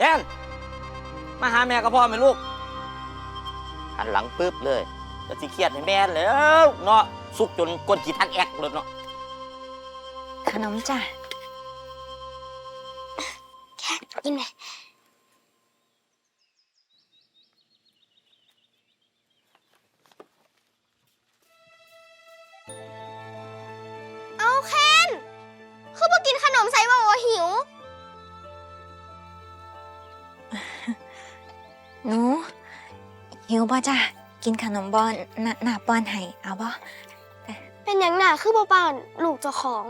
แทนมาหาแม่กับพ่อไหมลูกหันหลังปึ๊บเลยจะสิเครียดให้แม่แล้วเนาะสุกจนก้นจีทักแอกเลยเนาะขนมจ้ะกินไหมเอาเคนคือมากินขนมใส่บอกว่าหิว หนูหิวบ่จ้ะกินขนมบอนหน้าหน้าป้อนให้เอาบ่เป็นอย่างหนาคือบ่ปานลูกเจ้าของ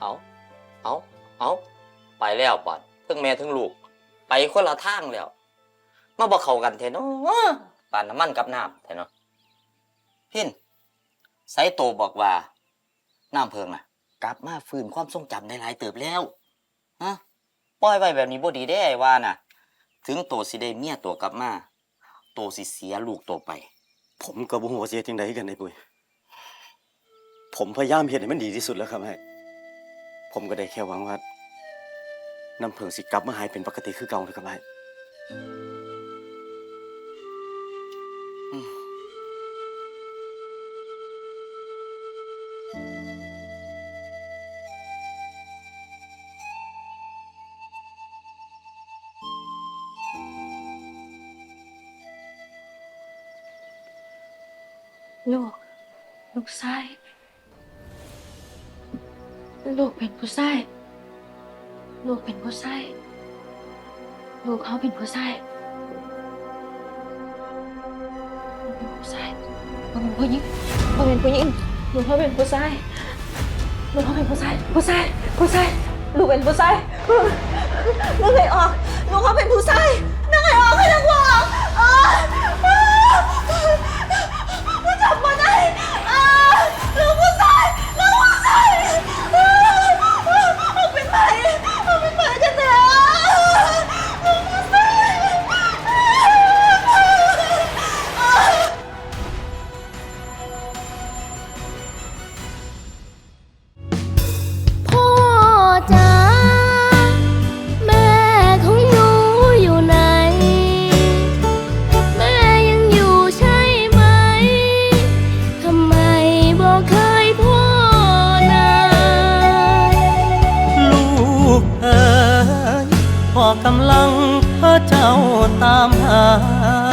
เอา เอา เอา ไปแล้วป่อนทั้งแม่ทั้งลูก ไปคนละทางแล้ว มาบอกเขากันแท้เนาะปานน้ำมันกับน้ำแท้เนาะพินไซโตบอกว่า น้ำเพิงน่ะ กลับมาฟื้นความทรงจำได้หลายเติบแล้วฮะปล่อยไว้แบบนี้บ่ดีได้ไอ้ว่าน่ะ ถึงโตสิได้เมียตัวกลับมา โตสิเสียลูกโตไป ผมก็บ่ฮู้ว่าสิเฮ็ดจังไดกันไอ้ปุ้ยผมพยายามเฮ็ดให้มันดีที่สุดแล้วครับไอ้ผมก็ได้แค่หวังว่า น้ำเพิงสิกลับมาหายเป็นปกติคือเก่านะครับไอ้ลูก ลูกชาย ลูกเป็นผู้ชาย ลูกเป็นผู้ชายลูกเขาเป็นผู้ชายลูกเป็นผู้ชายเขาเป็นผู้หญิงเขาเป็นผู้หญิงลูกเขาเป็นผู้ชายลูกเขาเป็นผู้ชายผู้ชายผู้ชายลูกเป็นผู้ชายลูกไงออกลูกเขาเป็นผู้ชายนั่งไงออกให้นักว่าอ พ่อกำลังพระเจ้าตามหา